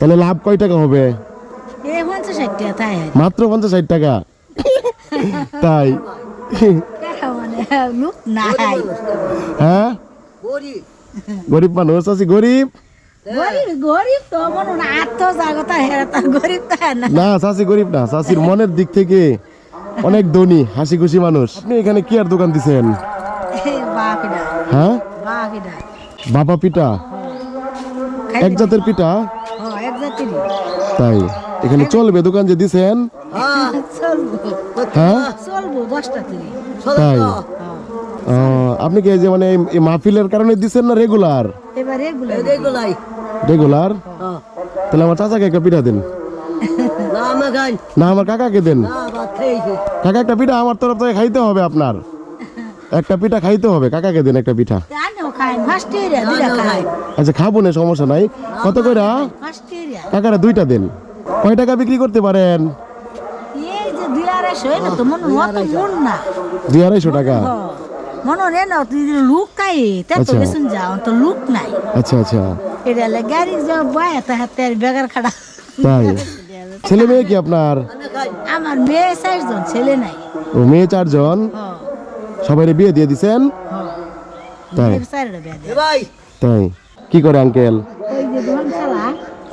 তাহলে লাভ কয় টাকা হবে? এ পঞ্চাশ ষাট টাকা তাই হয় মাত্র পঞ্চাশ ষাট টাকা? তাই। হ্যাঁ? গরিব। মানুষ আছি গরিব। মনে হয় হয় না। না চাষি গরিব না চাষির মনের দিক থেকে অনেক ধনী হাসি খুশি মানুষ। আপনি এখানে কি আর দোকান দিছেন? হ্যাঁ? বাবা পিঠা? এক জাতের পিঠা? হ্যাঁ তাই? এখানে চলবে দোকান যে দিছেন? হ্যাঁ তুলি তাই? আপনি কি এই যে মানে এই- মাহফিলের কারণে দিছেন না রেগুলার এবার রেগুলার তাহলে আমার চাচাকে একটা পিঠা দেন। না আমার কাকাকে দেন। কাকা একটা পিঠা আমার তরফ থেকে খাইতে হবে আপনার। একটা পিঠা খাইতে হবে কাকাকে দেন একটা পিঠা। আচ্ছা খাব না সমস্যা নাই। কত করে কাকারা দুইটা দেন। কয় টাকা বিক্রি করতে পারেন? এই দুই আড়াইশো টাকা। মনে না তুই লুক তা তো আচ্ছা। যাও তো লুক নাই। আচ্ছা আচ্ছা। এটা হলে গাড়ি যাও বয় তা হাতে বেগার খাড়া। তাই। ছেলে মেয়ে কি আপনার? আমার মেয়ে চারজন ছেলে নাই। ও মেয়ে চারজন? সবাই বিয়ে দিয়ে দিছেন? হ্যাঁ। তাই। তাই। কি করে আঙ্কেল?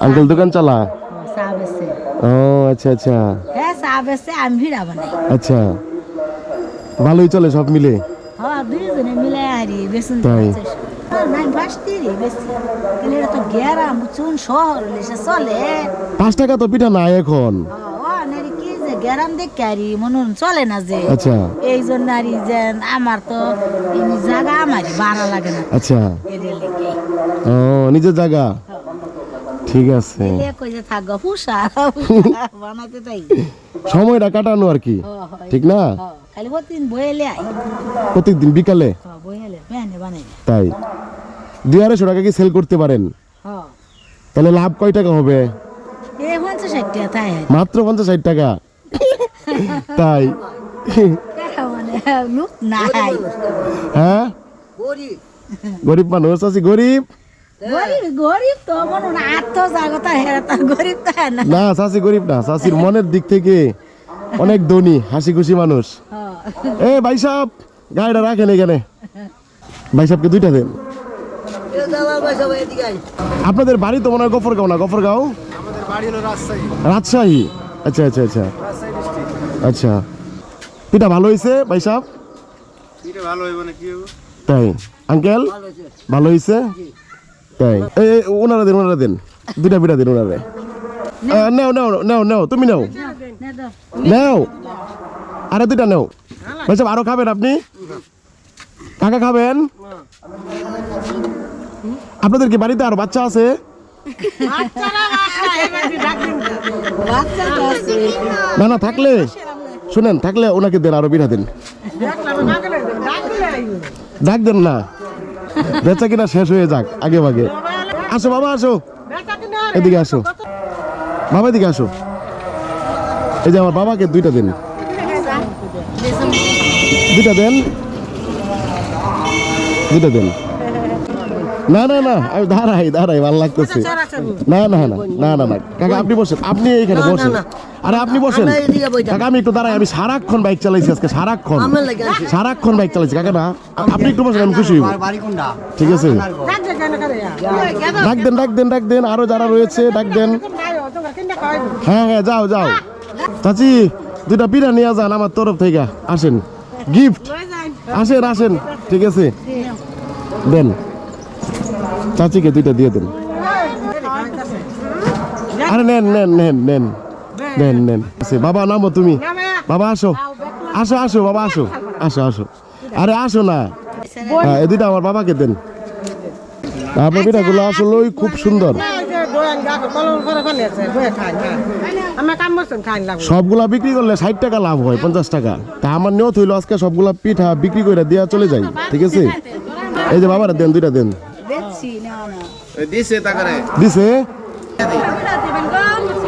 আঙ্কেল দোকান চালা? ও আচ্ছা আচ্ছা। হ্যাঁ চা বেছে আমি ভিড়া বানাই। আচ্ছা। ভালোই চলে সব মিলে। হ্যাঁ দুইজনে মিলে হারি বেসন তাই। নাই বাসতিরি বেশি তো পাঁচ টাকা পিঠা নাই এখন। ও নারী কি যে গেরাম দেখে আরি চলে না যে। আচ্ছা। এই জন্য আরি যে আমার তো এমনি জায়গা আমার ভাড়া লাগে না। আচ্ছা। ও নিজের জায়গা? ঠিক আছে। এ কই যে থাকব ফুসা বানাতে তাই সময়টা কাটানো আর কি। ঠিক না? প্রতিদিন প্রত্যেকদিন বিকালে? তাই। দুই আড়াইশো টাকা কি সেল করতে পারেন? তাহলে লাভ কয় টাকা হবে? মাত্র পঞ্চাশ ষাট টাকা? তাই। মানে হ্যাঁ? গরিব। মানুষ আছি গরিব? না না। চাষি গরিব না চাষির মনের দিক থেকে অনেক ধনী হাসি খুশি মানুষ এ ভাই সাহেব গাড়িটা রাখেন এখানে। ভাই সাহেবকে দুইটা দেন। আপনাদের বাড়ি তো মনে হয় গফরগাঁও না? গফরগাঁও? আমাদের রাজশাহী। আচ্ছা আচ্ছা আচ্ছা। আচ্ছা। পিঠা ভালো হয়েছে ভাই সাহেব তাই। আঙ্কেল? ভালো হয়েছে তাই? ওনারা দেন ওনারা দেন। দুইটা পিঠা দেন ওনারে নাও। নাও নাও নাও তুমি নাও। নাও। আরে দুইটা নাও। ভাই সাহেব আরও খাবেন আপনি? কাকা খাবেন? আপনাদের কি বাড়িতে আরও বাচ্চা আছে? বাচ্চা তো আছে। না না থাকলে। শুনেন থাকলে ওনাকে দেন আরও পিঠা দেন। ডাক দেন না। বেচা কিনা শেষ হয়ে যাক, আগে ভাগে। আসো বাবা, আসো। এদিকে আসো। বাবা, এদিকে আসো। এই যে আমার বাবাকে দুইটা দিন। দুইটা দেন। দুইটা দেন। না না না আমি দাঁড়াই দাঁড়াই ভালো লাগতেছে। না না না না না না। কাকা আপনি বসেন আপনি এইখানে বসেন। আরে আপনি বসেন। কাকা আমি একটু দাঁড়াই আমি সারাক্ষণ বাইক চালাইছি আজকে সারাক্ষণ। সারাক্ষণ বাইক চালাইছি। কাকা না আপনি একটু বসেন আমি খুশি হইব। ঠিক আছে? ডাক দেন ডাক দেন ডাক দেন আরও যারা রয়েছে ডাক দেন। হ্যাঁ হ্যাঁ যাও যাও। চাচি দুইটা পিঠা নিয়ে যান আমার তরফ থেকে আসেন। গিফট আসেন আসেন ঠিক আছে। দেন। চাচিকে দুইটা দিয়ে দেন। আরে নেন নেন নেন নেন নেন নেন। আছে, বাবা নামো তুমি। বাবা আসো। আসো আসো বাবা আসো। আসো আসো। আরে আসো না। হ্যাঁ এই দুইটা আমার বাবাকে দেন। আপনার পিঠাগুলো আসলে খুব সুন্দর। লাগবো। সবগুলা বিক্রি করলে ষাট টাকা লাভ হয় পঞ্চাশ টাকা। তা আমার নিয়ত হইল আজকে সবগুলা পিঠা বিক্রি করে দেওয়া চলে যাই ঠিক আছে? এই যে বাবারা দেন দুইটা দেন। দিছে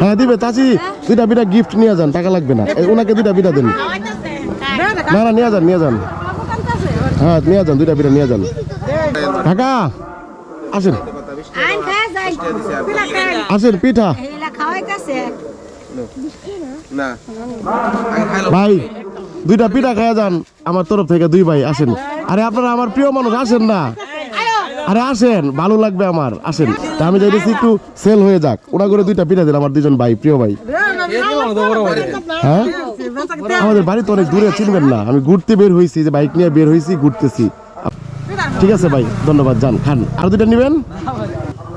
হ্যাঁ দিবে। চাচি দুইটা পিঠা গিফট নিয়ে যান টাকা লাগবে না। ওনাকে দুইটা পিঠা দেন। না না নিয়ে যান নিয়ে যান। হ্যাঁ নিয়ে যান দুইটা পিঠা নিয়ে যান। কাকা আসেন। আসেন পিঠা। ভাই দুইটা পিঠা খাইয়া যান। আমার তরফ থেকে দুই ভাই আসেন। আরে আপনারা আমার প্রিয় মানুষ আসেন না। আরে আসেন, ভালো লাগবে আমার, আসেন। তা আমি চাইতেছি একটু সেল হয়ে যাক। ওরা করে দুইটা পিঠা দিন আমার দুজন ভাই, প্রিয় ভাই। হ্যাঁ? আমাদের বাড়ি তো অনেক দূরে, চিনবেন না। আমি ঘুরতে বের হয়েছি যে বাইক নিয়ে বের হয়েছি ঘুরতেছি। ঠিক আছে ভাই, ধন্যবাদ, যান, খান। আর দুইটা নেবেন?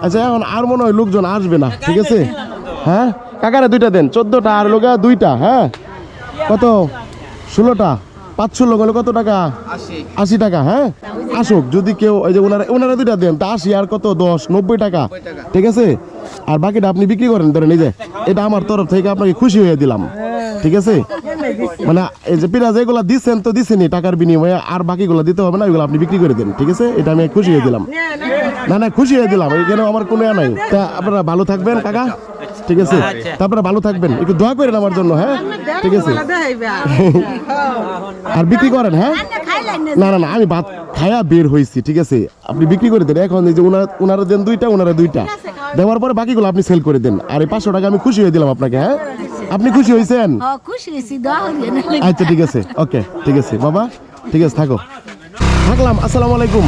আচ্ছা এখন আর মনে হয় লোকজন আসবে না, ঠিক আছে? হ্যাঁ? কাকারে দুইটা দেন, চোদ্দটা আর লোকা দুইটা হ্যাঁ? কত? ষোলোটা? পাঁচ ষোলো গেলে কত টাকা? আশি। টাকা হ্যাঁ? আসুক যদি কেউ ওই যে ওনারা ওনারা দুইটা দেন তা আশি আর কত? দশ নব্বই টাকা। ঠিক আছে? আর বাকিটা আপনি বিক্রি করেন ধরেন এই যে এটা আমার তরফ থেকে আপনাকে খুশি হয়ে দিলাম। ঠিক আছে? মানে এই যে পিঁয়াজ এগুলো দিচ্ছেন তো দিচ্ছেনি টাকার বিনিময়ে আর বাকিগুলো দিতে হবে না এগুলো আপনি বিক্রি করে দেন ঠিক আছে? এটা আমি খুশি হয়ে দিলাম। না না খুশি হয়ে দিলাম এখানে আমার কোনো নাই। তা আপনারা ভালো থাকবেন কাকা। ঠিক আছে? তা আপনারা ভালো থাকবেন। একটু দোয়া করেন আমার জন্য হ্যাঁ? ঠিক আছে? আর বিক্রি করেন হ্যাঁ? না না না আমি ভাত খায়া বের হয়েছি ঠিক আছে? আপনি বিক্রি করে দেন। এখন এই যে ওনারা ওনারা দেন দুইটা ওনারা দুইটা। দেওয়ার পরে বাকিগুলো আপনি সেল করে দেন। আর এই পাঁচশো টাকা আমি খুশি হয়ে দিলাম আপনাকে হ্যাঁ? আপনি খুশি হয়েছেন আচ্ছা ঠিক আছে। ওকে ঠিক আছে। বাবা ঠিক আছে থাকো। থাকলাম। আসসালামু আলাইকুম।